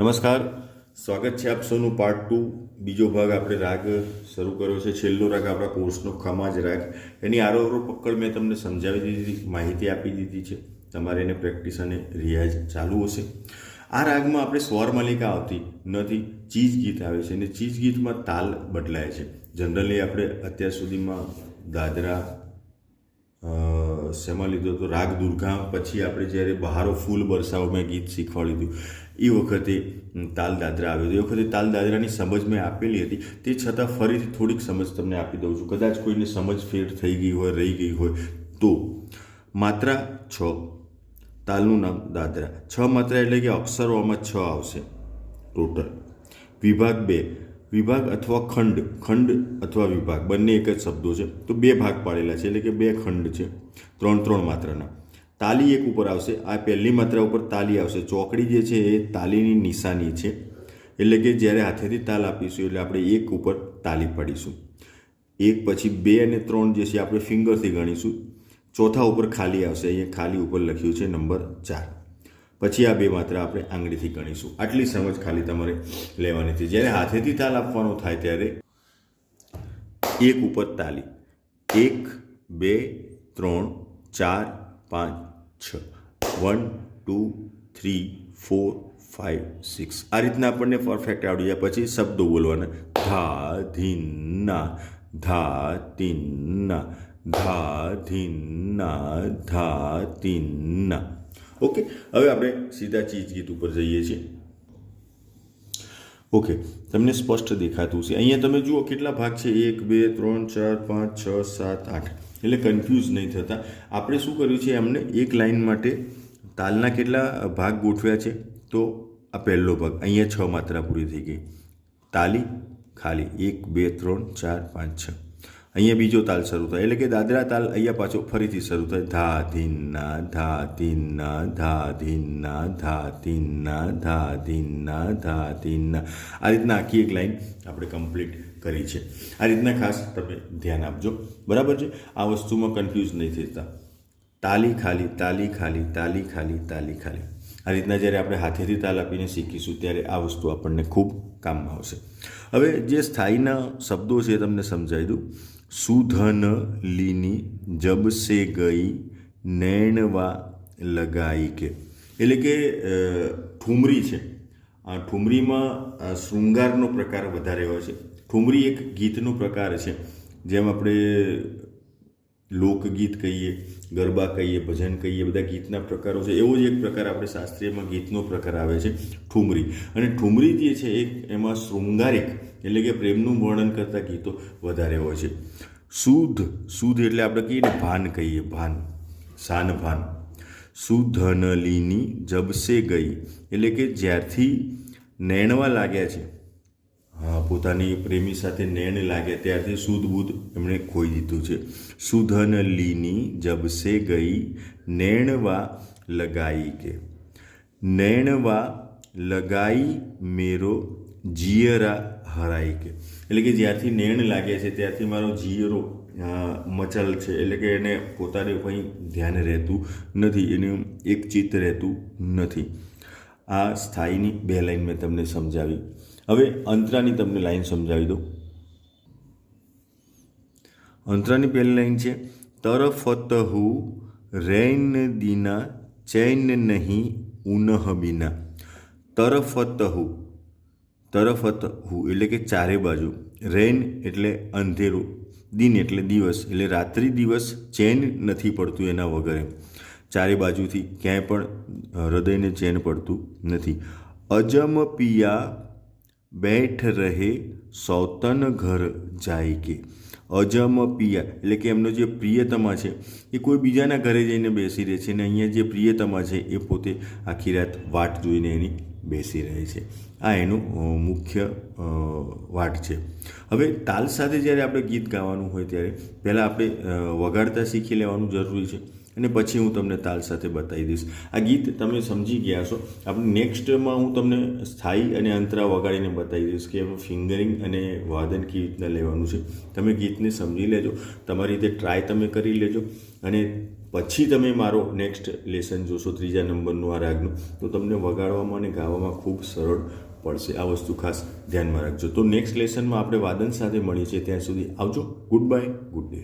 નમસ્કાર. સ્વાગત છે આપ સૌનું પાર્ટ ટુ બીજો ભાગ આપણે રાગ શરૂ કર્યો છે. છેલ્લો રાગ આપણા કોર્સનો ખમાજ રાગ. એની આરોહરો પકડ મેં તમને સમજાવી દીધી, માહિતી આપી દીધી છે. તમારે એને પ્રેક્ટિસ અને રિયાઝ ચાલુ હશે. આ રાગમાં આપણે સ્વર માલિકા આવતી નથી, ચીજ ગીત આવે છે અને ચીજ ગીતમાં તાલ બદલાય છે. જનરલી આપણે અત્યાર સુધીમાં દાદરા શેમાં લીધો હતો. રાગ દુર્ગા પછી આપણે જ્યારે બહારો ફૂલ બરસાવો મેં ગીત શીખવાડ્યું હતું એ વખતે તાલ દાદરા આવ્યો હતો. એ વખતે તાલ દાદરાની સમજ મેં આપેલી હતી. તે છતાં ફરીથી થોડીક સમજ તમને આપી દઉં છું. કદાચ કોઈને સમજ ફેર થઈ ગઈ હોય, રહી ગઈ હોય, તો માત્રા છ. તાલનું નામ દાદરા. છ માત્રા એટલે કે અક્ષરોમાં છ આવશે. ટોટલ. વિભાગ બે. વિભાગ અથવા ખંડ ખંડ અથવા વિભાગ, બંને એક જ શબ્દો છે. તો બે ભાગ પાડેલા છે, એટલે કે બે ખંડ છે. ત્રણ ત્રણ માત્રાના. તાલી એક ઉપર આવશે, આ પહેલી માત્રા ઉપર તાલી આવશે. ચોકડી જે છે એ તાલીની નિશાની છે. એટલે કે જ્યારે હાથેથી તાલ આપીશું, એટલે આપણે એક ઉપર તાલી પાડીશું. એક પછી બે અને ત્રણ જે છે આપણે ફિંગરથી ગણીશું. ચોથા ઉપર ખાલી આવશે, અહીંયા ખાલી ઉપર લખ્યું છે નંબર ચાર. પછી આ બે માત્ર આપણે આંગળીથી ગણીશું. આટલી સમજ ખાલી તમારે લેવાની છે. જ્યારે હાથેથી તાલ આપવાનો થાય ત્યારે એક ઉપર તાલી. એક, બે, ત્રણ, ચાર, પાંચ, છ. One, two, three, four five six. આ રીતના આપણને પરફેક્ટ આવડી જાય. પછી શબ્દો બોલવાના. ધા, ધીના ધા, તીના ધા, ધીના ધા, તીના ઓકે, હવે આપણે સીધા ચીજ ગીત ઉપર જઈએ છીએ. ઓકે, તમને સ્પષ્ટ દેખાતું છે. અહીંયા તમે જુઓ કેટલા ભાગ છે. એક, બે, ત્રણ, ચાર, પાંચ, છ, સાત, આઠ. એટલે કન્ફ્યુઝ નહીં થતા. આપણે શું કર્યું છે? એમને એક લાઈન માટે તાલના કેટલા ભાગ ગોઠવ્યા છે? તો આ પહેલો ભાગ. અહીંયા છ માત્રા પૂરી થઈ ગઈ. તાલી ખાલી. એક, બે, ત્રણ, ચાર, પાંચ, છ. અહીંયા બીજો તાલ શરૂ થાય. એટલે કે દાદરા તાલ અહીંયા પાછો ફરીથી શરૂ થાય. ધા, ધીના ધા ધીના ધા ધીના ધા ધીના ધા ધીના ધા, ધીના આ રીતના આખી એક લાઈન આપણે કમ્પ્લીટ કરી છે. આ રીતના ખાસ તમે ધ્યાન આપજો. બરાબર છે? આ વસ્તુમાં કન્ફ્યુઝ નહીં થતા. તાલી ખાલી તાલી ખાલી તાલી ખાલી તાલી ખાલી. આ રીતના જ્યારે આપણે હાથેથી તાલ આપીને શીખીશું ત્યારે આ વસ્તુ આપણને ખૂબ કામમાં આવશે. હવે જે સ્થાયીના શબ્દો છે તમને સમજાવી દઉં. સુધન લીની જબસે ગઈ નૈણવા લગાઈ કે. એટલે કે ઠુમરી છે. આ ઠુમરીમાં શૃંગારનો પ્રકાર વધારે હોય છે. ઠુમરી એક ગીતનો પ્રકાર છે, જેમ આપણે લોકગીત કહીએ, ગરબા કહીએ, ભજન કહીએ, બધા ગીતના પ્રકારો છે. એવો જ એક પ્રકાર આપણે શાસ્ત્રીયમાં ગીતનો પ્રકાર આવે છે, ઠુમરી. અને ઠુમરી જે છે એ એમાં શૃંગારિક એટલે કે પ્રેમનું વર્ણન કરતા ગીતો વધારે હોય છે. શુદ્ધ શુદ્ધ એટલે આપણે કહીએ ને ભાન કહીએ, ભાન શાન ભાન સુધનલીની જબસે ગઈ એટલે કે જ્યારથી નેણવા લાગ્યા છે પોતાની પ્રેમી સાથે નૈણ લાગે ત્યારથી શુદ્ધ બુદ્ધ એમણે ખોઈ દીધું છે. સુધન લીની જબસે ગઈ, નૈણવા લગાઈ કે. નૈણવા લગાઈ મેરો જીયરા હરાઈ કે. એટલે કે જ્યારથી નૈણ લાગે છે, ત્યારથી મારો જીયરો મચલ છે. એટલે કે એને પોતાને કંઈ ધ્યાન રહેતું નથી, એનું એક ચિત્ત રહેતું નથી. આ સ્થાયીની બે લાઈન મેં તમને સમજાવી. હવે અંતરાની તમને લાઈન સમજાવી દઉં. અંતરાની પહેલી લાઈન છે, તરફતહુ રૈન દીના ચૈન નહીં ઉનહ બિના. તરફત હું એટલે કે ચારે બાજુ. રૈન એટલે અંધેરું, દિન એટલે દિવસ, એટલે રાત્રિ દિવસ ચેન નથી પડતું એના વગરે. ચારે બાજુથી ક્યાંય પણ હૃદયને ચેન પડતું નથી. અજમ પિયા બેઠ રહે સૌતન ઘર જાય કે. અજમ પિયા, એટલે કે એમનો જે પ્રિયતમા છે, એ કોઈ બીજાના ઘરે જઈને બેસી રહે છે અને અહીંયા જે પ્રિયતમા છે, એ પોતે આખી રાત વાટ જોઈને એની બેસી રહે છે. આ એનું મુખ્ય વાટ છે. હવે તાલ સાથે જ્યારે આપણે ગીત ગાવાનું હોય ત્યારે પહેલાં આપણે વગાડતા શીખી લેવાનું જરૂરી છે. અને પછી હું તમને તાલ સાથે બતાવી દઈશ. આ ગીત તમે સમજી ગયા છો. આપણે નેક્સ્ટમાં હું તમને સ્થાયી અને અંતરા વગાડીને બતાવી દઈશ કે ફિંગરિંગ અને વાદન કેવી રીતના લેવાનું છે. તમે ગીતને સમજી લેજો. તમારી રીતે ટ્રાય તમે કરી લેજો. અને પછી તમે મારો નેક્સ્ટ લેસન જોશો ત્રીજા નંબરનું આ રાગનું. તો તમને વગાડવામાં અને ગાવામાં ખૂબ સરળ પડશે. આ વસ્તુ ખાસ ધ્યાનમાં રાખજો. તો નેક્સ્ટ લેસનમાં આપણે વાદન સાથે મળીએ છીએ. ત્યાં સુધી આવજો. Good bye good day